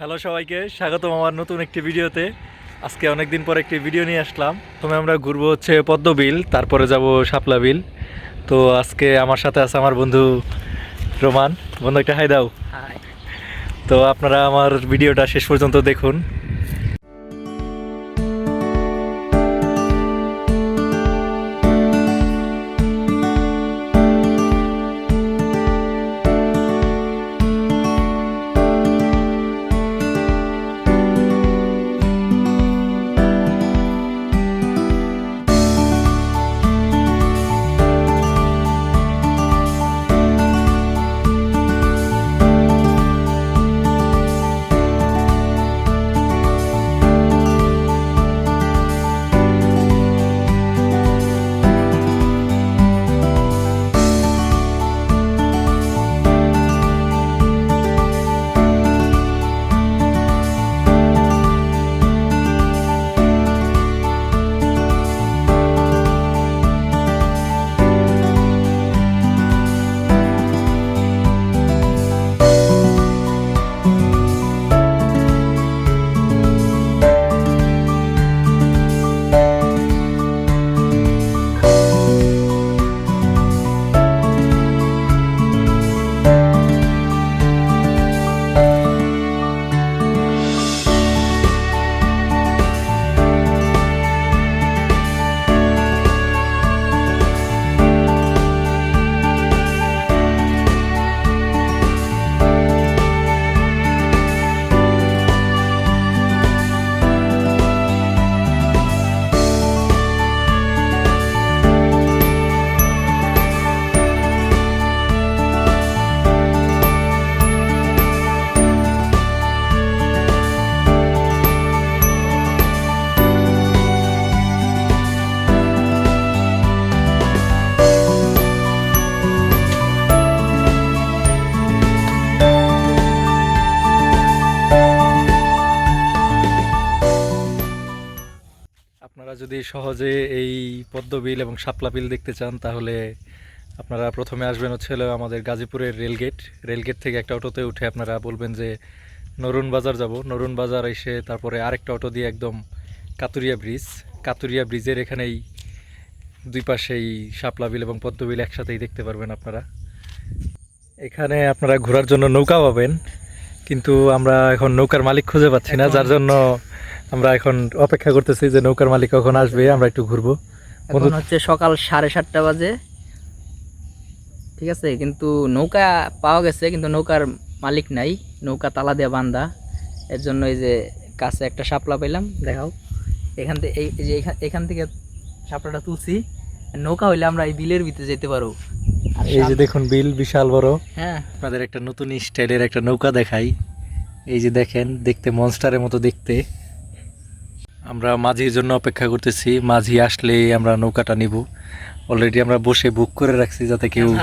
Hello সবাইকে স্বাগতম আমার নতুন একটি ভিডিওতে। আজকে অনেক দিন পর একটি ভিডিও নিয়ে আসলাম। প্রথমে আমরা ঘুরবো হচ্ছে পদ্মবিল তারপরে যাব শাপলা বিল। তো আজকে আমার সাথে আছে আমার বন্ধু রোমান। বন্ধু একটা হাই দাও। তো আপনারা আমার ভিডিওটা শেষ পর্যন্ত দেখুন। সহজে এই পদ্মবিল এবং শাপলা বিল দেখতে চান, তাহলে আপনারা প্রথমে আসবেন হচ্ছে আমাদের গাজীপুরের রেলগেট। রেলগেট থেকে একটা অটোতে উঠে আপনারা বলবেন যে, নরুন বাজার যাব। নরুন বাজার এসে তারপরে আরেকটা অটো দিয়ে একদম কাতুরিয়া ব্রিজ। কাতুরিয়া ব্রিজের এখানেই দুই পাশেই শাপলা বিল এবং পদ্মবিল একসাথেই দেখতে পারবেন আপনারা। এখানে আপনারা ঘোরার জন্য নৌকা পাবেন। কিন্তু আমরা এখন নৌকার মালিক খুঁজে পাচ্ছি না যার জন্য আমরা এখন অপেক্ষা করতেছি যে নৌকার মালিক কখন আসবে আমরা একটু ঘুরবো। এখন হচ্ছে সকাল সাড়ে সাতটা বাজে। ঠিক আছে কিন্তু নৌকা পাওয়া গেছে কিন্তু নৌকার মালিক নাই নৌকা তালা দেওয়া বান্ধা এর জন্য এই যে কাছে একটা শাপলা পেলাম দেখাও। এখান থেকে এই যে এখান থেকে শাপলাটা তুলছি। নৌকা হইলে আমরা এই বিলের ভিতরে যেতে পারব। এই যে দেখুন বিল বিশাল বড়। হ্যাঁ। আপনাদের একটা নতুন স্টাইলের একটা নৌকা দেখাই। এই যে দেখেন দেখতে মনস্টারের মতো দেখতে। আমরা মাঝির জন্য অপেক্ষা করতেছি। মাঝি আসলেই আমরা নৌকাটা নিব। অলরেডি আমরা বসে বুক করে রাখছি যাতে কেউ।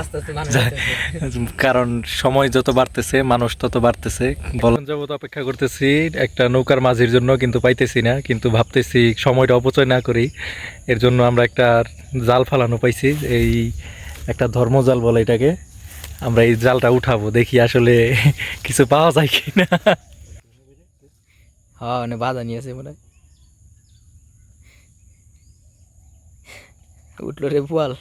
কারণ সময় যত বাড়তেছে মানুষ তত বাড়তেছে। বলন যাবত অপেক্ষা করতেছি। একটা নৌকার মাঝির জন্য কিন্তু পাইতেছি না। কিন্তু ভাবতেছি সময়টা অপচয় না করি এর জন্য আমরা একটা জাল ফালানো পাইছি। এই একটা ধর্মজাল বলে এটাকে। আমরা এই জালটা উঠাবো, দেখি আসলে কিছু পাওয়া যায় কি না হ্যাঁ বাধা নিয়ে আছে মনে হয়। উঠল রে বোয়াল।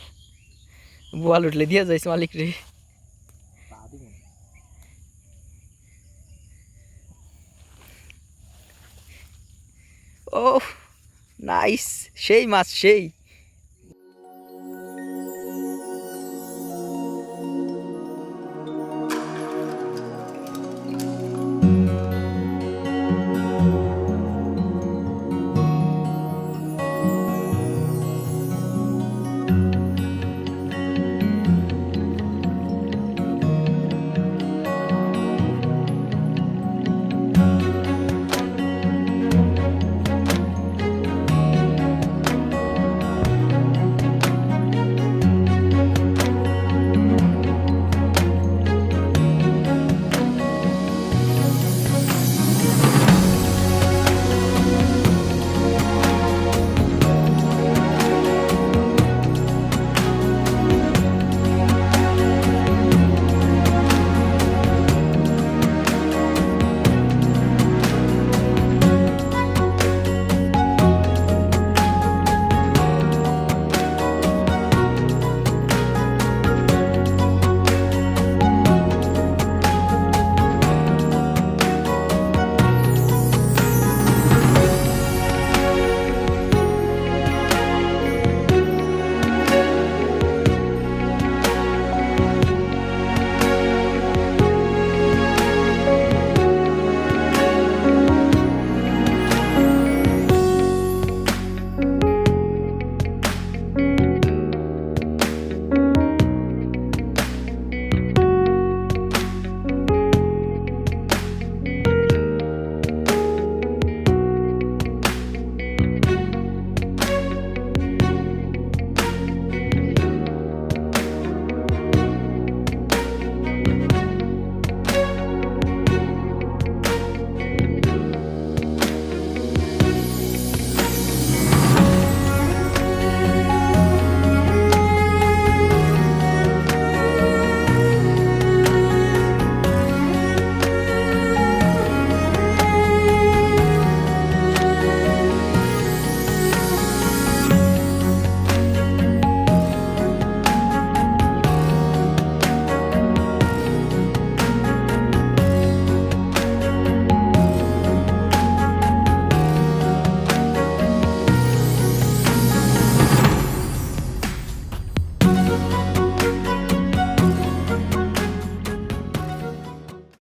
বোয়াল উঠলে দিয়া যাইস মালিক রে। ও নাইস, সেই মাছ, সেই।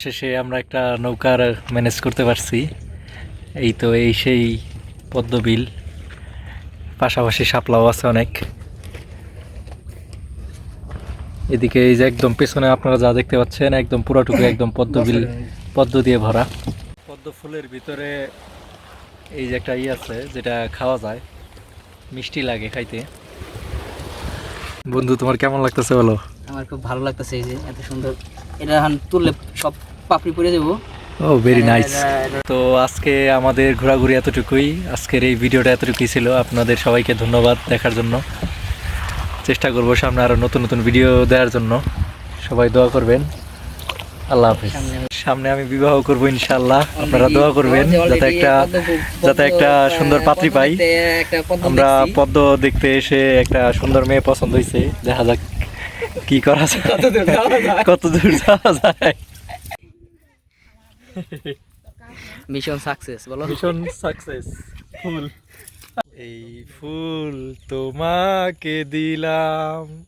শেষে আমরা একটা নৌকার ম্যানেজ করতে পারছি। এই তো এই সেই পদ্মবিল। পাশাপাশি শাপলাও আছে অনেক। এদিকে এই যে একদম পেছনে আপনারা যা দেখতে পাচ্ছেন, একদম পুরোটুকু একদম পদ্মবিল, পদ্ম দিয়ে ভরা। পদ্ম ফুলের ভিতরে এই যে একটা ই আছে, যেটা খাওয়া যায়। মিষ্টি লাগে খাইতে। বন্ধু, তোমার কেমন লাগতেছে বলো? আমার খুব ভালো লাগতেছে এই যে এত সুন্দর। এটা তুললে সব পাপড়ি পরে দেবো। ও ভেরি নাইস তো আজকে আমাদের ঘোরাঘুরি এতটুকুই। আজকের এই ভিডিওটা এতটুকুই ছিল। আপনাদের সবাইকে ধন্যবাদ দেখার জন্য। চেষ্টা করব সামনে আরও নতুন নতুন ভিডিও দেওয়ার জন্য। সবাই দোয়া করবেন। আল্লাহ হাফিজ। সামনে আমি বিবাহ করব ইনশাআল্লাহ। আপনারা দোয়া করবেন যাতে একটা যাতে একটা সুন্দর পাত্রী পাই। আমরা পদ্ম দেখতে এসে একটা সুন্দর মেয়ে পছন্দ হয়েছে দেখা যাক কি করা যায়। কত দূর যাওয়া যায়। মিশন সাকসেস বলো। Mission successful. এই ফুল তোমাকে দিলাম।